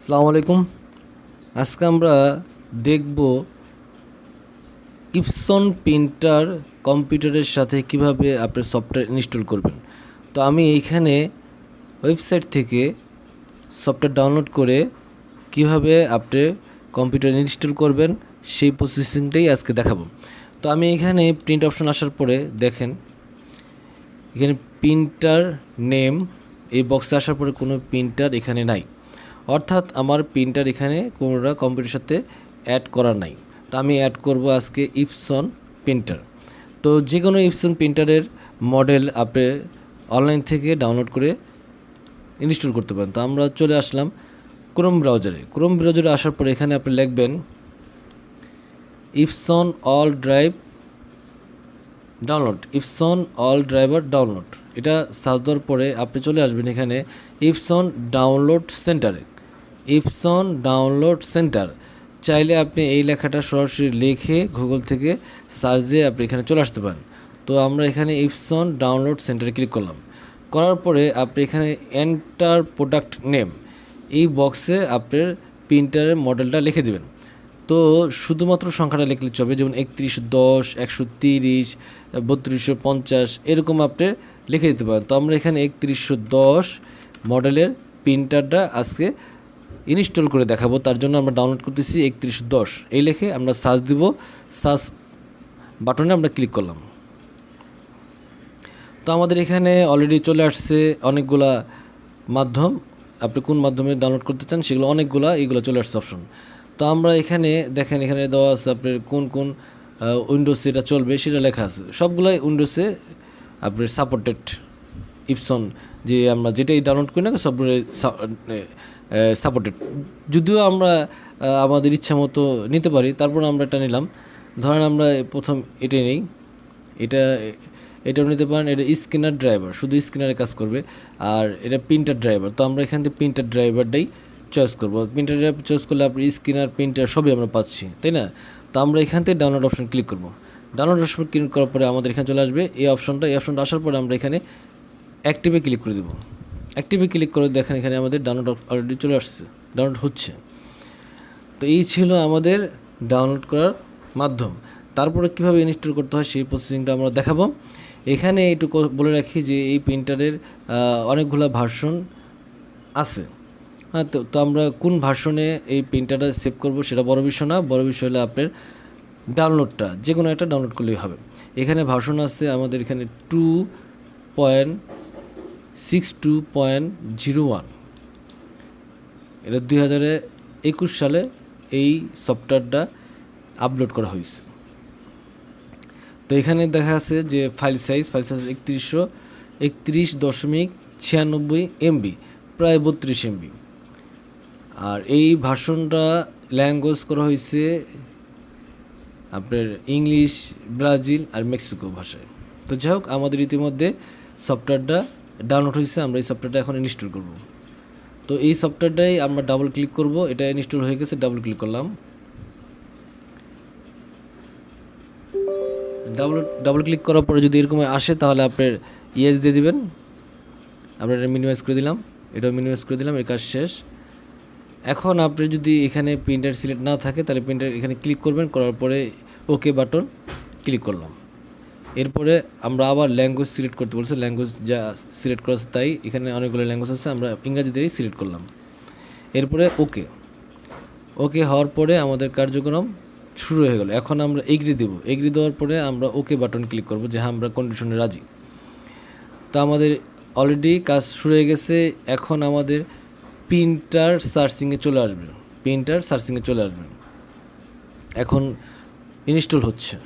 আসসালামু আলাইকুম। আজকে আমরা দেখব ইপসন প্রিন্টার কম্পিউটারের সাথে কীভাবে আপনি সফটওয়্যার ইনস্টল করবেন। তো আমি এইখানে ওয়েবসাইট থেকে সফটওয়্যার ডাউনলোড করে কীভাবে আপনি কম্পিউটার ইনস্টল করবেন, সেই প্রসেসিংটাই আজকে দেখাবো। তো আমি এখানে প্রিন্ট অপশন আসার পরে দেখেন, এখানে প্রিন্টার নেম এই বক্সে আসার পরে কোনো প্রিন্টার এখানে নাই। অর্থাৎ আমার প্রিন্টার এখানে কোনোটা কম্পিউটারের সাথে অ্যাড করা নাই। তো আমি অ্যাড করব আজকে ইপসন প্রিন্টার তো যে কোনো ইপসন প্রিন্টারের মডেল আপনি অনলাইন থেকে ডাউনলোড করে ইনস্টল করতে পারেন। তো আমরা চলে আসলাম ক্রোম ব্রাউজারে ক্রোম ব্রাউজারে আসার পরে এখানে আপনি লিখবেন Epson all drive download Epson all driver download এটা সার্চ দেওয়ার পরে আপনি চলে আসবেন এখানে ইপসন ডাউনলোড সেন্টারে ইপসন ডাউনলোড সেন্টার। চাইলে আপনি এই লেখাটা সরাসরি লিখে গুগল থেকে সার্চ দিয়ে আপনি এখানে চলে আসতে পারেন। তো আমরা এখানে ইপসন ডাউনলোড সেন্টারে ক্লিক করলাম। করার পরে আপনি এখানে এন্টার প্রোডাক্ট নেম এই বক্সে আপনার প্রিন্টারের মডেলটা লিখে দেবেন। তো শুধুমাত্র সংখ্যাটা লিখলে চলবে, যেমন একত্রিশশো দশ, একশো তিরিশ, বত্রিশশো পঞ্চাশ, এরকম আপনি লিখে দিতে পারেন। তো আমরা এখানে একত্রিশশো দশ মডেলের প্রিন্টারটা আজকে ইনস্টল করে দেখাবো, তার জন্য আমরা ডাউনলোড করতেছি একত্রিশ দশ। এই লিখে আমরা সার্চ দিব সার্চ বাটনে আমরা ক্লিক করলাম। তো আমাদের এখানে অলরেডি চলে আসছে অনেকগুলা মাধ্যম। আপনি কোন মাধ্যমে ডাউনলোড করতে চান সেগুলো অনেকগুলা এইগুলো চলে আসছে অপশন তো আমরা এখানে দেখেন, এখানে দেওয়া আছে আপনার কোন কোন উইন্ডোজে এটা চলবে, সেটা লেখা আছে। সবগুলাই উইন্ডোজে আপনার সাপোর্টেড ইপসন যে আমরা যেটাই ডাউনলোড করি না সবগুলো সাপোর্টেড যদিও আমরা আমাদের ইচ্ছা মতো নিতে পারি, তারপর আমরা এটা নিলাম। ধরেন আমরা প্রথম এটাই নেই। এটা, এটাও নিতে পারেন, এটা স্ক্যানার ড্রাইভার, শুধু স্ক্যানারে কাজ করবে। আর এটা প্রিন্টার ড্রাইভার, তো আমরা এখান থেকে প্রিন্টার ড্রাইভারটাই চয়েস করব। প্রিন্টার ড্রাইভার চয়েস করলে আপনি স্ক্যানার প্রিন্টার সবই আমরা পাচ্ছি, তাই না? তো আমরা এখান থেকে ডাউনলোড অপশন ক্লিক করব। ডাউনলোড অপশন ক্লিক করার পরে আমাদের এখানে চলে আসবে এই অপশনটা এই অপশনটা আসার পরে আমরা এখানে অ্যাক্টিভে ক্লিক করে দেবো। অ্যাক্টিভে ক্লিক করে দেখেন এখানে আমাদের ডাউনলোড অলরেডি চলে আসছে ডাউনলোড হচ্ছে। তো এই ছিল আমাদের ডাউনলোড করার মাধ্যম। তারপরে কীভাবে ইনস্টল করতে হয় সেই প্রসেসিংটা আমরা দেখাবো। এখানে এইটুকু বলে রাখি যে এই প্রিন্টারের অনেকগুলো ভার্সন আছে। হ্যাঁ তো তো আমরা কোন ভার্সনে এই প্রিন্টারটা সেভ করব সেটা বড় বিষয় না, বড় বিষয় হলে আপনার ডাউনলোডটা যে কোনো একটা ডাউনলোড করলেই হবে। এখানে ভার্সন আছে আমাদের এখানে two point six two point zero one. এটা দুই হাজারে একুশ সালে এই সফটওয়্যারটা আপলোড করা হয়েছে। তো এখানে দেখা আছে যে ফাইল সাইজ ফাইল সাইজ একত্রিশশো, একত্রিশ দশমিক ছিয়ানব্বই এমবি, প্রায় বত্রিশ এমবি। আর এই ভার্সনটা ল্যাঙ্গুয়েজ করা হয়েছে আপনার ইংলিশ, ব্রাজিল আর মেক্সিকো ভাষায়। তো যাই হোক, আমাদের ইতিমধ্যে সফটওয়্যারটা ডাউনলোড হয়েছে, আমরা এই সফটওয়্যারটা এখন ইনস্টল করব। তো এই সফটওয়্যারটাই আমরা ডাবল ক্লিক করব, এটা ইনস্টল হয়ে গেছে ডাবল ক্লিক করলাম। ডাবল ডাবল ক্লিক করার পরে যদি এরকম আসে, তাহলে আপনার ইয়েস দিয়ে দিবেন। আমরা এটা মিনিমাইজ করে দিলাম, এটাও মিনিমাইজ করে দিলাম, এর কাজ শেষ। এখন আপনি যদি এখানে প্রিন্টার সিলেক্ট না থাকে, তাহলে প্রিন্টার এখানে ক্লিক করবেন, করার পরে ওকে বাটন ক্লিক করলাম। এরপরে আমরা আবার ল্যাঙ্গুয়েজ সিলেক্ট করতে বলছি ল্যাঙ্গুয়েজ যা সিলেক্ট করা তাই এখানে অনেকগুলো ল্যাঙ্গুয়েজ আছে, আমরা ইংরাজিতেই সিলেক্ট করলাম। এরপরে ওকে ওকে হওয়ার পরে আমাদের কার্যক্রম শুরু হয়ে গেল। এখন আমরা এগ্রি দেবো। এগ্রি দেওয়ার পরে আমরা ওকে বাটন ক্লিক করব যে হ্যাঁ আমরা কন্ডিশনে রাজি। তো আমাদের অলরেডি কাজ শুরু হয়ে গেছে। এখন আমাদের প্রিন্টার সার্চিংয়ে চলে আসবে। প্রিন্টার সার্চিংয়ে চলে আসবে। এখন ইনস্টল হচ্ছে।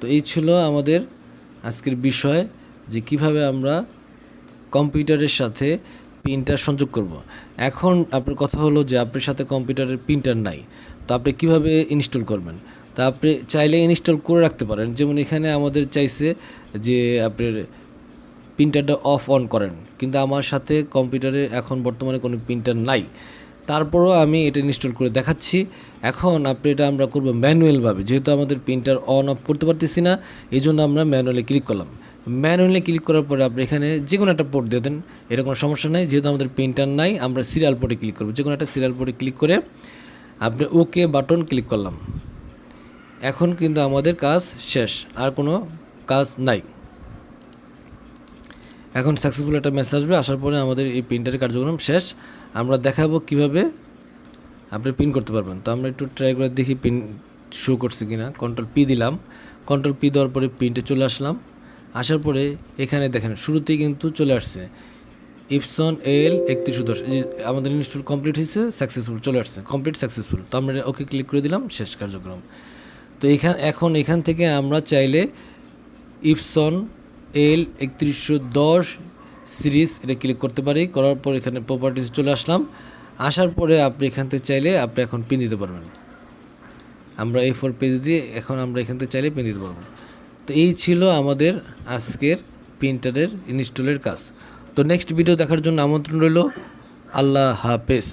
তো এই ছিল আমাদের আজকের বিষয় যে কীভাবে আমরা কম্পিউটারের সাথে প্রিন্টার সংযোগ করব। এখন আপনার কথা হলো যে আপনার সাথে কম্পিউটারের প্রিন্টার নাই, তো আপনি কীভাবে ইনস্টল করবেন? তা আপনি চাইলে ইনস্টল করে রাখতে পারেন। যেমন এখানে আমাদের চাইছে যে আপনার প্রিন্টারটা অফ অন করেন, কিন্তু আমার সাথে কম্পিউটারে এখন বর্তমানে কোনো প্রিন্টার নাই। তারপরও আমি এটা ইনস্টল করে দেখাচ্ছি। এখন আপনি এটা আমরা করব ম্যানুয়ালভাবে যেহেতু আমাদের প্রিন্টার অন অফ করতে পারতেছি না এই জন্য আমরা ম্যানুয়ালি ক্লিক করলাম। ম্যানুয়ালি ক্লিক করার পরে আপনি এখানে যে কোনো একটা পোর্ট দিয়ে দেন, এটা কোনো সমস্যা নেই। যেহেতু আমাদের প্রিন্টার নাই, আমরা সিরিয়াল পোর্টে ক্লিক করব। যে কোনো একটা সিরিয়াল পোর্টে ক্লিক করে আপনি ওকে বাটন ক্লিক করলাম। এখন কিন্তু আমাদের কাজ শেষ। আর কোনো কাজ নাই। এখন সাকসেসফুল একটা মেসেজ আসবে, আসার পরে আমাদের এই প্রিন্টারের কার্যক্রম শেষ। আমরা দেখাবো কীভাবে আপনি প্রিন্ট করতে পারবেন। তো আমরা একটু ট্রাই করে দেখি পিন শো করছে কি না কন্ট্রোল পি দিলাম। কন্ট্রোল পি দেওয়ার পরে প্রিন্টে চলে আসলাম। আসার পরে এখানে দেখেন, শুরুতেই কিন্তু চলে আসছে। ইপসন এল একত্রিশশো দশ। এই যে আমাদের ইনস্টল কমপ্লিট হয়েছে সাকসেসফুল চলে আসছে। কমপ্লিট সাকসেসফুল তো আমরা ওকে ক্লিক করে দিলাম, শেষ কার্যক্রম। তো এখান, এখন এখান থেকে আমরা চাইলে ইপসন এল একত্রিশশো দশ সিরিজ এটা ক্লিক করতে পারি। করার পর এখানে প্রপার্টিস চলে আসলাম। আসার পরে আপনি এখান থেকে চাইলে আপনি এখন পিন দিতে পারবেন। আমরা এই ফোর পেজ দিয়ে এখন আমরা এখান থেকে চাইলে পিন দিতে পারব। তো এই ছিল আমাদের আজকের প্রিন্টারের ইনস্টলের কাজ। তো নেক্সট ভিডিও দেখার জন্য আমন্ত্রণ রইল। আল্লাহ হাফেজ।